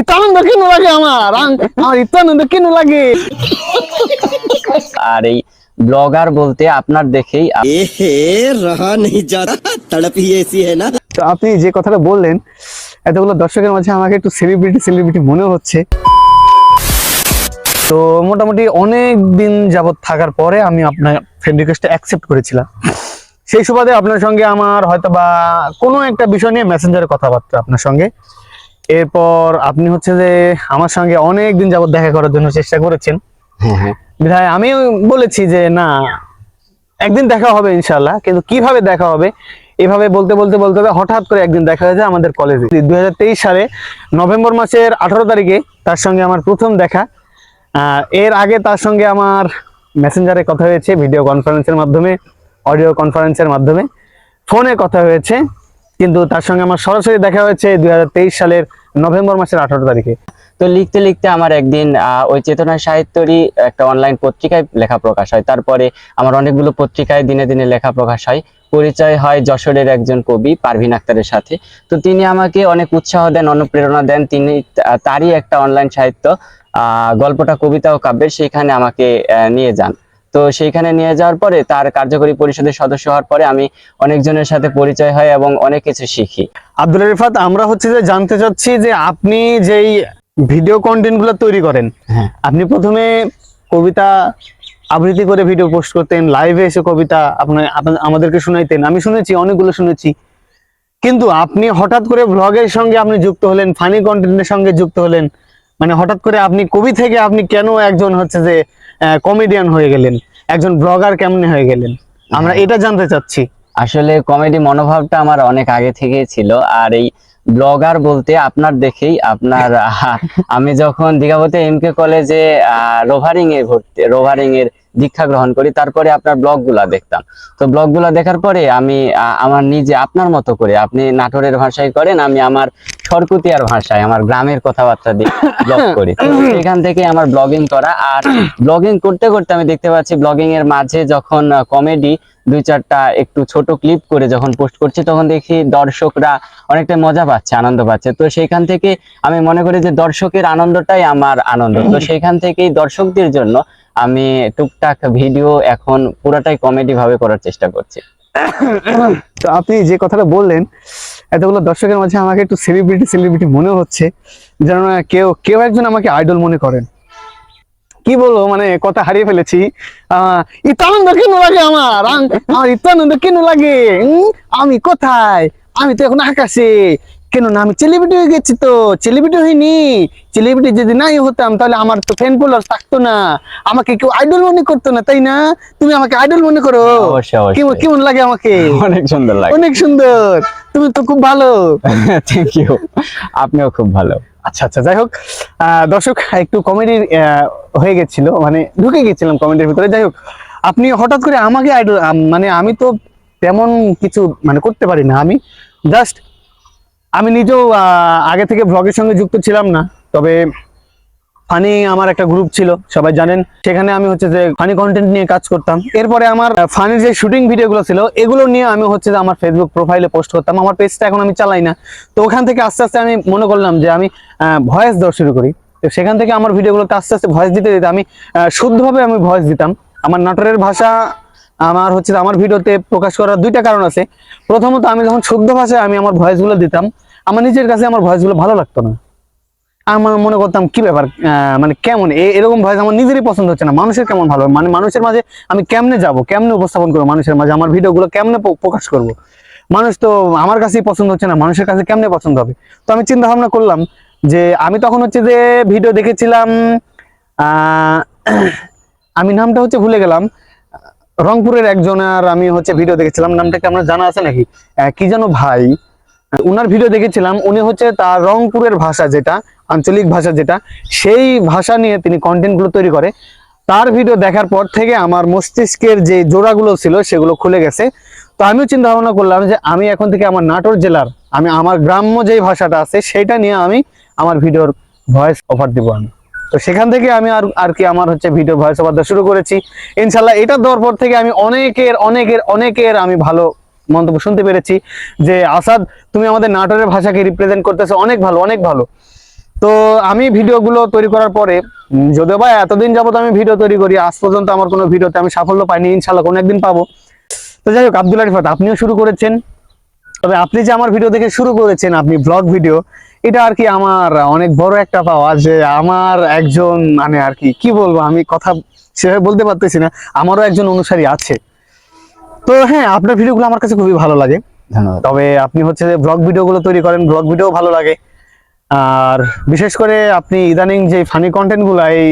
ইতানন্দ কেন লাগে আমার আমার ইতানন্দ কেন লাগে। আর এই ব্লগার বলতে আপনার দেখেই রাহা নেই তড়পি এসি না। তো আপনি যে কথাটা বললেন এতগুলো দর্শকের মাঝে আমাকে একটু সেলিব্রিটি সেলিব্রিটি মনে হচ্ছে। তো মোটামুটি অনেক দিন যাবৎ থাকার পরে আমি আপনার ফ্রেন্ড রিকোয়েস্টটা অ্যাকসেপ্ট করেছিলাম। সেই সুবাদে আপনার সঙ্গে আমার হয়তো বা কোনো একটা বিষয় নিয়ে মেসেঞ্জারে কথাবার্তা আপনার সঙ্গে। এরপর আপনি হচ্ছে যে আমার সঙ্গে অনেক দিন যাবত দেখা করার জন্য চেষ্টা করেছেন। হ্যাঁ হ্যাঁ। বিধায় আমি বলেছি যে না একদিন দেখা হবে ইনশাল্লাহ কিন্তু কীভাবে দেখা হবে এভাবে বলতে বলতে বলতে হবে হঠাৎ করে একদিন দেখা হয়েছে আমাদের কলেজে দুই হাজার তেইশ সালে নভেম্বর মাসের আঠারো তারিখে তার সঙ্গে আমার প্রথম দেখা। আহ, এর আগে তার সঙ্গে আমার মেসেঞ্জারে কথা হয়েছে ভিডিও কনফারেন্সের মাধ্যমে অডিও কনফারেন্সের মাধ্যমে। ফোনে কথা হয়েছে। কিন্তু তার সঙ্গে আমার সরাসরি দেখা হয়েছে দুই হাজার তেইশ সালের নভেম্বর মাসের আঠারো তারিখে। তো লিখতে লিখতে আমার একদিন ওই চেতনা সাহিত্যরই একটা অনলাইন পত্রিকায় লেখা প্রকাশ হয়। তারপরে আমার অনেকগুলো পত্রিকায় দিনে দিনে লেখা প্রকাশ হয়। পরিচয় হয় যশোরের একজন কবি পারভিন আক্তারের সাথে। তো তিনি আমাকে অনেক উৎসাহ দেন, অনুপ্রেরণা দেন। তিনি তারই একটা অনলাইন সাহিত্য গল্পটা, কবিতা ও কাব্যের, সেখানে আমাকে নিয়ে যান। তো সেইখানে নিয়ে যাওয়ার পরে তার কার্যকরী পরিষদের সদস্য হওয়ার পরে আমি অনেকজনের সাথে পরিচয় হয় এবং অনেক কিছু শিখি। আব্দুল রিফাত আমরা হচ্ছে যে জানতে চাচ্ছি যে আপনি যেই ভিডিও কন্টেন্টগুলো তৈরি করেন হ্যাঁ। আপনি প্রথমে কবিতা আবৃত্তি করে ভিডিও পোস্ট করতেন লাইভে এসে কবিতা আপনার আমাদেরকে শুনাইতেন। আমি শুনেছি অনেকগুলো শুনেছি। কিন্তু আপনি হঠাৎ করে ব্লগের সঙ্গে আপনি যুক্ত হলেন ফানি কন্টেন্টের সঙ্গে যুক্ত হলেন মানে হঠাৎ করে আপনি কবি থেকে আপনি কেন একজন হচ্ছে যে কমেডিয়ান হয়ে গেলেন। একজন ব্লগার কেমনে হয়ে গেলেন? আমরা এটা জানতে চাচ্ছি। আসলে কমেডি মনোভাবটা আমার অনেক আগে থেকেই ছিল আর এই ব্লগার বলতে আপনার দেখেই আপনার আমি যখন দীঘাপতি এম কে কলেজে রোভারিং এ ভর্তি রোভারিং এর দীক্ষা গ্রহণ করি তারপরে আপনার ব্লগগুলা দেখতাম। তো ব্লগগুলা দেখার পরে আমি আমার নিজে আপনার মতো করে আপনি নাটোরের ভাষায় করেন আমি আমার সরকুতিয়ার ভাষায় আমার গ্রামের কথাবার্তা দিয়ে ব্লগ করি। তো সেখান থেকে আমার ব্লগিং করা আর ব্লগিং করতে করতে আমি দেখতে পাচ্ছি ব্লগিং এর মাঝে যখন কমেডি দুই চারটা একটু ছোট ক্লিপ করে যখন পোস্ট করছি তখন দেখি দর্শকরা অনেকটা মজা পাচ্ছে আনন্দ পাচ্ছে। তো সেইখান থেকে আমি মনে করি যে দর্শকের আনন্দটাই আমার আনন্দ। তো সেইখান থেকেই দর্শকদের জন্য আমি টুকটাক ভিডিও এখন পুরোটাই কমেডি ভাবে করার চেষ্টা করছি। তো আপনি যে কথাটা বললেন, এতগুলো দর্শকের মাঝে আমাকে একটু সেলিব্রিটি সেলিব্রিটি মনে হচ্ছে, যেন কেউ কেউ একজন আমাকে আইডল মনে করেন। কি বলব মানে কথা হারিয়ে ফেলেছি। ইতানন্দ কেন লাগে আমার? আম- আমার ইতানন্দ কেন লাগে? আমি কোথায়? আমি তো এখন আকাশে। কেন না আমি সেলিব্রিটি হয়ে গেছি তো সেলিব্রিটি হইনি। সেলিব্রিটি যদি নাই হতাম তাহলে আমার তো ফ্যান ফলোয়ার থাকতো না। আমাকে কেউ আইডল মনে করতো না তাই না? তুমি আমাকে আইডল মনে করো। কেমন লাগে আমাকে? অনেক সুন্দর লাগে। অনেক সুন্দর। তুমি তো খুব ভালো। থ্যাংক ইউ আপনিও খুব ভালো। আচ্ছা আচ্ছা যাই হোক আহ, দর্শক একটু কমেডির হয়ে গেছিল। মানে ঢুকে গেছিলাম কমেডির ভিতরে। যাই হোক আপনি হঠাৎ করে আমাকে আইডল মানে আমি তো তেমন কিছু মানে করতে পারি না আমি। জাস্ট আমি নিজেও আগে থেকে ব্লগের সঙ্গে যুক্ত ছিলাম না, তবে ফানি আমার একটা গ্রুপ ছিল, সবাই জানেন। সেখানে আমি হচ্ছে যে ফানি কন্টেন্ট নিয়ে কাজ করতাম। এরপরে আমার ফানির যে শুটিং ভিডিওগুলো ছিল, এগুলো নিয়ে আমি হচ্ছে যে আমার ফেসবুক প্রোফাইলে পোস্ট করতাম। আমার পেজটা এখন আমি চালাই না। তো ওখান থেকে আস্তে আস্তে আমি মনে করলাম যে আমি ভয়েস দেওয়া শুরু করি। তো সেখান থেকে আমার ভিডিওগুলোতে আস্তে আস্তে ভয়েস দিতে দিতে আমি শুদ্ধভাবে আমি ভয়েস দিতাম। আমার নাটোরের ভাষা আমার হচ্ছে আমার ভিডিওতে প্রকাশ করার দুইটা কারণ আছে। প্রথমত আমি যখন শুদ্ধ ভাষায় আমি আমার ভয়েসগুলো দিতাম, আমার নিজের কাছে আমার ভয়েসগুলো ভালো লাগতো না। আমার মনে করতাম, কি ব্যাপার? মানে কেমন? এরকম ভয়েস আমার নিজেরই পছন্দ হচ্ছে না। মানুষের কেমন ভালো? মানে মানুষের মাঝে আমি কেমনে যাব? কেমনে উপস্থাপন করব মানুষের মাঝে? আমার ভিডিওগুলো কেমনে প্রকাশ করব? মানুষ তো আমার কাছেই পছন্দ হচ্ছে না, মানুষের কাছে কেমনে পছন্দ হবে? তো আমি চিন্তা ভাবনা করলাম যে আমি তখন হচ্ছে যে ভিডিও দেখেছিলাম আমি নামটা হচ্ছে ভুলে গেলাম। রংপুরের একজনের আমি হচ্ছে ভিডিও দেখেছিলাম। নামটা কি আপনার জানা আছে নাকি? কি যেন ভাই উনার ভিডিও দেখেছিলাম। উনি হচ্ছে তার রংপুরের ভাষা যেটা, আঞ্চলিক ভাষা যেটা, সেই ভাষা নিয়ে তিনি কন্টেন্টগুলো তৈরি করে। তার ভিডিও দেখার পর থেকে আমার মস্তিষ্কের যে জোড়াগুলো ছিল, সেগুলো খুলে গেছে। তো আমিও চিন্তা ভাবনা করলাম যে আমি এখন থেকে আমার নাটোর জেলার, আমি আমার গ্রাম্য যে ভাষাটা আছে সেটা নিয়ে আমি আমার ভিডিওর ভয়েস অফার দিব আমি। তো সেখান থেকে আমি আর আর কি আমার হচ্ছে ভিডিও ভয়েস ওভার শুরু করেছি। ইনশাল্লাহ এটা দেওয়ার পর থেকে আমি অনেকের অনেকের অনেকের আমি ভালো মন্তব্য শুনতে পেরেছি যে, আসাদ, তুমি আমাদের নাটোরের ভাষাকে রিপ্রেজেন্ট করতেছো, অনেক ভালো অনেক ভালো। তো আমি ভিডিওগুলো তৈরি করার পরে যদিও বা এতদিন যাবত আমি ভিডিও তৈরি করি, আজ পর্যন্ত আমার কোনো ভিডিওতে আমি সাফল্য পাইনি ইনশাল্লাহ কোনো একদিন পাবো। তো যাই হোক, আব্দুল আরিফাত আপনিও শুরু করেছেন। তবে আপনি যে আমার ভিডিও দেখে শুরু করেছেন, আপনি ব্লগ ভিডিও এটা আর কি আমার অনেক বড় একটা পাওয়া যে আমার একজন মানে আর কি কি বলব আমি কথা সেভাবে বলতে পারতেছি না আমারও একজন অনুসারী আছে। তো হ্যাঁ আপনার ভিডিওগুলো আমার কাছে খুবই ভালো লাগে। তবে আপনি হচ্ছে যে ব্লগ ভিডিওগুলো তৈরি করেন ব্লগ ভিডিও ভালো লাগে। আর বিশেষ করে আপনি ইদানিং যে ফানি কন্টেন্টগুলো এই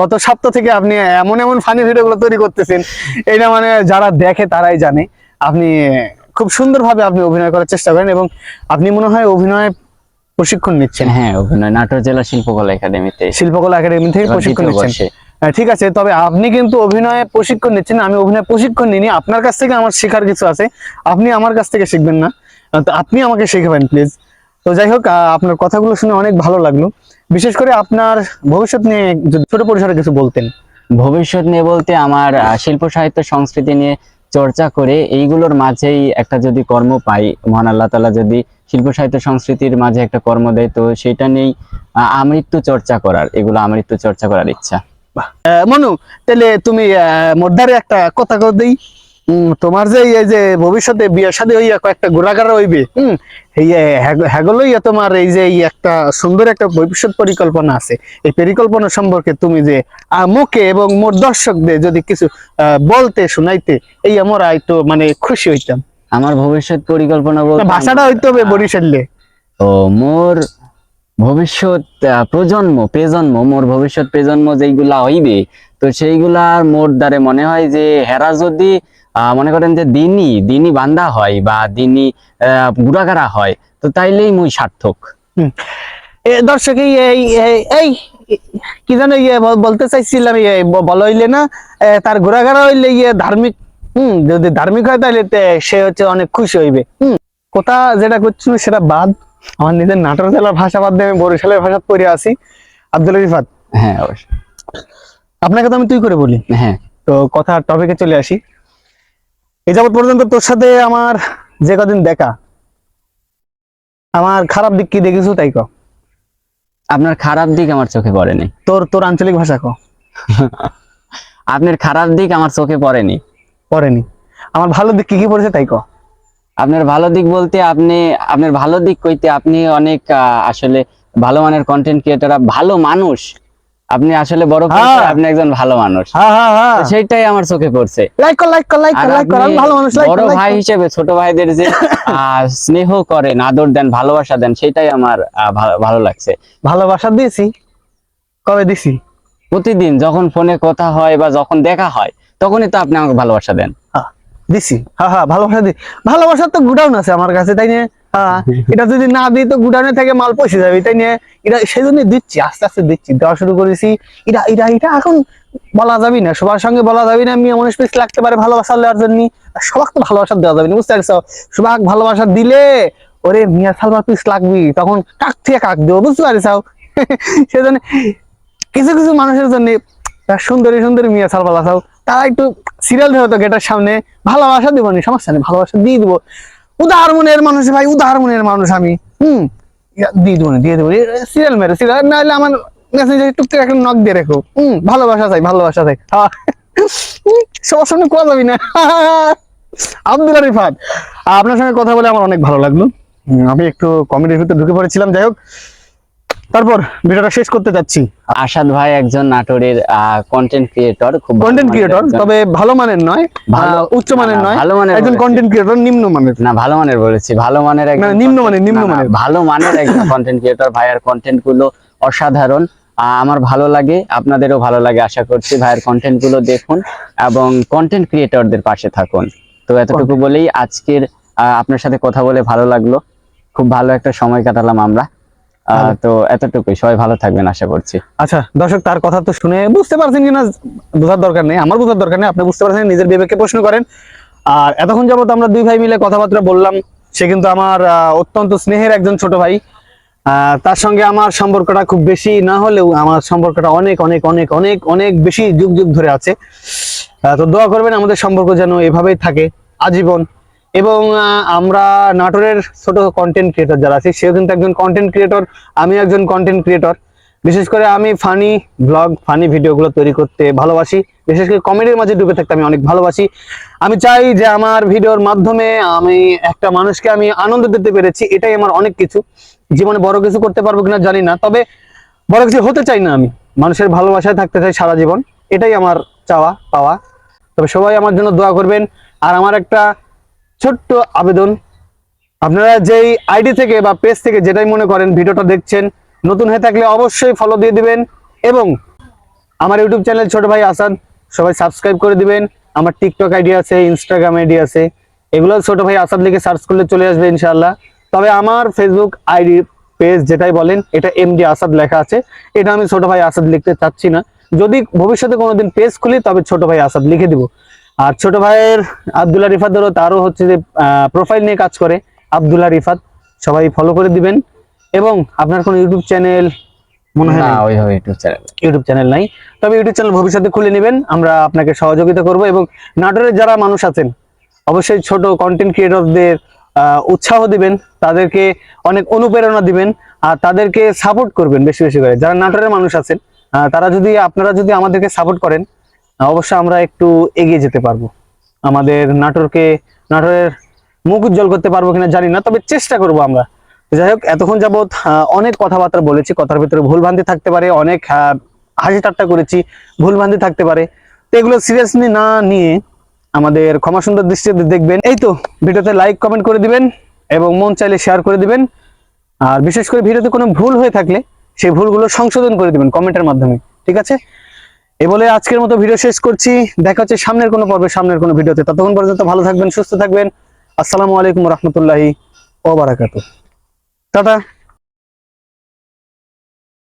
গত সপ্তাহ থেকে আপনি এমন এমন ফানি ভিডিওগুলো তৈরি করতেছেন এটা মানে যারা দেখে তারাই জানে। আপনি খুব সুন্দরভাবে আপনি অভিনয় করার চেষ্টা করেন এবং আপনি মনে হয় অভিনয় প্রশিক্ষণ নিচ্ছেন? হ্যাঁ অভিনয় নাটোর জেলা শিল্পকলা একাডেমিতে। শিল্পকলা একাডেমি থেকে প্রশিক্ষণ নিচ্ছেন। হ্যাঁ, ঠিক আছে তবে আপনি কিন্তু অভিনয়ে প্রশিক্ষণ নিচ্ছেন আমি অভিনয় প্রশিক্ষণ নিইনি। আপনার কাছ থেকে আমার শেখার কিছু আছে আপনি আমার কাছ থেকে শিখবেন না। তো আপনি আমাকে শেখাবেন প্লিজ। তো যাই হোক আপনার কথাগুলো শুনে অনেক ভালো লাগল। বিশেষ করে আপনার ভবিষ্যৎ নিয়ে যদি ছোট পরিসরে কিছু বলতেন। ভবিষ্যৎ নিয়ে বলতে আমার শিল্প সাহিত্য সংস্কৃতি নিয়ে চর্চা করে এইগুলোর মাঝেই একটা যদি কর্ম পাই মহান আল্লাহ তালা যদি শিল্প সাহিত্য সংস্কৃতির মাঝে একটা কর্ম দেয় তো সেটা আহ, আমৃত্যু চর্চা করার এগুলো আমৃত্যু চর্চা করার ইচ্ছা। মনু তাহলে তুমি মোদ্দারে একটা কথা কর দেই। তোমার যে এই যে ভবিষ্যতে বিয়ের সাথে হইয়া কয়েকটা গোড়াগাড়া হইবে হম তোমার এই যে একটা সুন্দর একটা ভবিষ্যৎ পরিকল্পনা আছে। এই পরিকল্পনা সম্পর্কে তুমি যে আহ, মুখে এবং মোর দর্শকদের যদি কিছু বলতে শোনাইতে এই আমরা একটু মানে খুশি হইতাম। আমার ভবিষ্যৎ পরিকল্পনা বলতে ভাষাটা হইতে হবে বরিশালে তো মোর ভবিষ্যৎ প্রজন্ম প্রজন্ম মোর ভবিষ্যৎ প্রজন্ম যেইগুলা হইবে তো সেইগুলার মোর দ্বারে মনে হয় যে হেরা যদি মনে করেন যে দিনই দিনই বান্ধা হয় বা দিনই গুড়াগাড়া হয় তো তাইলেই মুই সার্থক। এ দর্শক এই এই কি জানো ইয়ে বলতে চাইছিলাম ইয়ে বলা হইলে না তার ঘোরাঘাড়া হইলে ইয়ে ধার্মিক হুম যদি ধার্মিক হয় তাহলে সে হচ্ছে অনেক খুশি হইবে। হুম কথা যেটা করছিল সেটা বাদ। আমার নিজের নাটোর জেলার ভাষা বাদ দিয়ে আমি বরিশালের ভাষা পড়ে আছি। আব্দুল রিফাত হ্যাঁ অবশ্যই। আপনাকে তো আমি তুই করে বলি। হ্যাঁ। তো কথা টপিকে চলে আসি। এই যাবৎ পর্যন্ত তোর সাথে আমার যে কদিন দেখা আমার খারাপ দিক কি দেখেছ তাই ক আপনার খারাপ দিক আমার চোখে পড়েনি। তোর তোর আঞ্চলিক ভাষা ক আপনার খারাপ দিক আমার চোখে পড়েনি। পড়েনি। আমার ভালো দিক কি কি পড়েছে তাই ক আপনার ভালো দিক বলতে আপনি আপনার ভালো দিক কইতে আপনি অনেক আসলে ভালো মানের কন্টেন্ট ক্রিয়েটার ভালো মানুষ। আপনি আসলে বড় হ্যাঁ। আপনি একজন ভালো মানুষ। হ্যাঁ হ্যাঁ সেইটাই আমার চোখে পড়ছে। লাইক কর লাইক কর লাইক কর লাইক কর ভালো মানুষ লাইক বড় ভাই হিসেবে ছোট ভাইদের যে আহ, স্নেহ করেন আদর দেন ভালোবাসা দেন সেটাই আমার ভালো লাগছে। ভালোবাসা দিয়েছি কবে দিছি? প্রতিদিন যখন ফোনে কথা হয় বা যখন দেখা হয় তখনই তো আপনি আমাকে ভালোবাসা দেন। হ্যাঁ, দিছি। হ্যাঁ হ্যাঁ ভালোবাসা দি ভালোবাসার তো গুডাউন আছে আমার কাছে তাই নিয়ে হ্যাঁ এটা যদি না দিই তো গুডাউনে থেকে মাল পয়সা যাবে তাই নিয়ে এটা সেই জন্য দিচ্ছি আস্তে আস্তে দিচ্ছি দেওয়া শুরু করেছি। এটা এটা এটা এখন বলা যাবে না সবার সঙ্গে বলা যাবে না মেয়ে মানুষ পিস লাগতে পারে ভালোবাসা দেওয়ার জন্য। সবাক তো ভালোবাসা দেওয়া যাবে না বুঝতে পারছ? সবাক ভালোবাসা দিলে ওরে মিয়া সালবার পিস লাগবি তখন কাক থেকে কাক দেবো বুঝতে পারিস সেজন্য কিছু কিছু মানুষের জন্য সুন্দরী সুন্দরী মিয়া সালবার আসাও তারা একটু সিরিয়াল ধরে গেটের সামনে, ভালোবাসা দিব নি, সমস্যা নেই, ভালোবাসা দিয়ে দিব। উদার মনের মানুষ ভাই, উদার মনের মানুষ আমি, হুম দিয়ে দেবো দিয়ে দেবো সিরিয়াল মেরে সিরিয়াল না হলে আমার মেসেঞ্জারে টুকটাক একটা নক দিয়ে রেখো। হুম, ভালোবাসা চাই ভালোবাসা চাই। সবার সামনে কোয়া যাবি না। আব্দুল রিফাত আপনার সঙ্গে কথা বলে আমার অনেক ভালো লাগল। আমি একটু কমেডির ভিতরে ঢুকে পড়েছিলাম, যাই হোক। তারপর ভিডিওটা শেষ করতে যাচ্ছি। আসাদ ভাই একজন নাটোরের কন্টেন্ট ক্রিয়েটর খুব কন্টেন্ট ক্রিয়েটর তবে ভালো মানের নয় ভালো- উচ্চ মানের নয় ভালো মানের একজন কন্টেন্ট ক্রিয়েটর নিম্ন মানের। না ভালো মানের বলেছি ভালো মানের একজন নিম্ন মানের, নিম্ন মানের। ভালো মানের একজন কন্টেন্ট ক্রিয়েটর ভাইয়ের কন্টেন্টগুলো অসাধারণ। আমার ভালো লাগে আপনাদেরও ভালো লাগে আশা করছি ভাইয়ের কন্টেন্টগুলো দেখুন এবং কন্টেন্ট ক্রিয়েটরদের পাশে থাকুন। তো এতটুকু বলেই আজকের আপনার সাথে কথা বলে ভালো লাগল। খুব ভালো একটা সময় কাটালাম আমরা। তো এতটুকুই। সবাই ভালো থাকবেন আশা করছি। আচ্ছা দর্শক তার কথা তো শুনে বুঝতে পারছেন কিনা বোঝার দরকার নেই। আমার বোঝার দরকার নেই আপনি বুঝতে পারছেন নিজের বিবেককে প্রশ্ন করেন। আর এতক্ষণ যাবত আমরা দুই ভাই মিলে কথাবার্তা বললাম। সে কিন্তু আমার অত্যন্ত স্নেহের একজন ছোট ভাই। আহ, তার সঙ্গে আমার সম্পর্কটা খুব বেশি না হলেও আমার সম্পর্কটা অনেক অনেক অনেক অনেক অনেক বেশি যুগ যুগ ধরে আছে। তো দোয়া করবেন আমাদের সম্পর্ক যেন এভাবেই থাকে। আজীবন এবং আমরা নাটোরের ছোট কন্টেন্ট ক্রিয়েটর যারা আছি, সেও কিন্তু একজন কন্টেন্ট ক্রিয়েটর আমি একজন কন্টেন্ট ক্রিয়েটর বিশেষ করে আমি ফানি ব্লগ ফানি ভিডিওগুলো তৈরি করতে ভালোবাসি। বিশেষ করে কমেডির মাঝে ডুবে থাকতে আমি অনেক ভালোবাসি। আমি চাই যে আমার ভিডিওর মাধ্যমে আমি একটা মানুষকে আমি আনন্দ দিতে পেরেছি, এটাই আমার অনেক কিছু। জীবনে বড় কিছু করতে পারব কিনা জানি না, তবে বড় কিছু হতে চাই না আমি। মানুষের ভালোবাসায় থাকতে চাই সারা জীবন, এটাই আমার চাওয়া, পাওয়া। তবে সবাই আমার জন্য দোয়া করবেন। আর আমার একটা ছোট্ট আবেদন। আপনারা যেই আইডি থেকে বা পেজ থেকে যেটাই মনে করেন ভিডিওটা দেখছেন, নতুন হয়ে থাকলে অবশ্যই ফলো দিয়ে দিবেন এবং আমার ইউটিউব চ্যানেল ছোট ভাই আসাদ সবাই সাবস্ক্রাইব করে দিবেন। আমার টিকটক আইডি আছে ইনস্টাগ্রাম আইডি আছে, এগুলো ছোট ভাই আসাদ লিখে সার্চ করলে চলে আসবে ইনশাআল্লাহ। তবে আমার ফেসবুক আইডি পেজ যেটাই বলেন, এটা এমডি আসাদ লেখা আছে। এটা আমি ছোট ভাই আসাদ লিখতে চাচ্ছি না। যদি ভবিষ্যতে কোনোদিন পেজ খুলি, তবে ছোট ভাই আসাদ লিখে দিব। আর ছোট ভাইয়ের আবদুল্লাহ রিফাতেরও তারও হচ্ছে যে প্রোফাইল নিয়ে কাজ করে আবদুল্লাহ রিফাত। সবাই ফলো করে দিবেন। এবং আপনার কোনো ইউটিউব চ্যানেল মনে হয় না ওই ইউটিউব চ্যানেল ইউটিউব চ্যানেল নাই। তবে ইউটিউব চ্যানেল ভবিষ্যতে খুলে নেবেন। আমরা আপনাকে সহযোগিতা করব এবং নাটোরের যারা মানুষ আছেন অবশ্যই ছোট কন্টেন্ট ক্রিয়েটরদের উৎসাহ দিবেন তাদেরকে অনেক অনুপ্রেরণা দিবেন আর তাদেরকে সাপোর্ট করবেন বেশি বেশি করে। যারা নাটোরের মানুষ আছেন তারা যদি আপনারা যদি আমাদেরকে সাপোর্ট করেন আহ, অবশ্যই আমরা একটু এগিয়ে যেতে পারব। আমাদের নাটোরকে নাটোরের মুখ উজ্জ্বল করতে পারব কিনা জানি না তবে চেষ্টা করব আমরা। যাই হোক এতক্ষণ যাবৎ অনেক কথাবার্তা বলেছি কথার ভিতরে ভুল ভ্রান্তি থাকতে পারে অনেক হাসি ঠাট্টা করেছি ভুল ভ্রান্তি থাকতে পারে। তো এগুলো সিরিয়াসলি না নিয়ে আমাদের ক্ষমা সুন্দর দৃষ্টিতে দেখবেন। এই তো ভিডিওতে লাইক কমেন্ট করে দিবেন এবং মন চাইলে শেয়ার করে দিবেন। আর বিশেষ করে ভিডিওতে কোনো ভুল হয়ে থাকলে সেই ভুলগুলো সংশোধন করে দিবেন কমেন্টের মাধ্যমে ঠিক আছে? এ বলে আজকের মতো ভিডিও শেষ করছি। দেখা হচ্ছে সামনের কোনো পর্বে, সামনের কোনো ভিডিওতে। ততক্ষণ পর্যন্ত ভালো থাকবেন, সুস্থ থাকবেন। আসসালামু আলাইকুম রহমতুল্লাহি ও বারাকাতু টাটা।